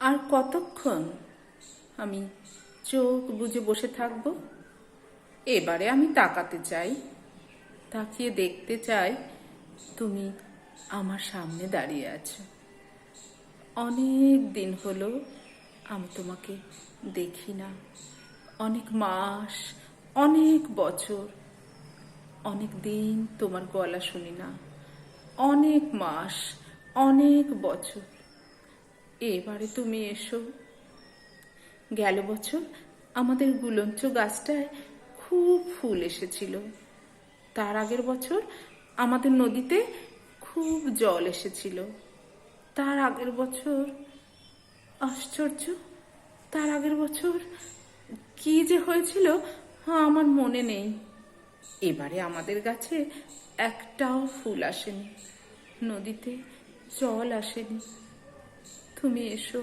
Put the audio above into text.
আর কতক্ষণ আমি চোখ বুজে বসে থাকব? এবারে আমি তাকাতে চাই, তাকিয়ে দেখতে চাই তুমি আমার সামনে দাঁড়িয়ে আছো। অনেক দিন হলো আমি তোমাকে দেখি না। অনেক মাস, অনেক বছর, অনেক দিন তোমার গলা শুনি না। অনেক মাস, অনেক বছর। এবারে তুমি এসো। গেল বছর আমাদের গুলঞ্চ গাছটায় খুব ফুল এসেছিল। তার আগের বছর আমাদের নদীতে খুব জল এসেছিল। তার আগের বছর, আশ্চর্য, তার আগের বছর কি যে হয়েছিল হ্যাঁ আমার মনে নেই। এবারে আমাদের গাছে একটাও ফুল আসেনি। নদীতে জল আসেনি। তুমি এসো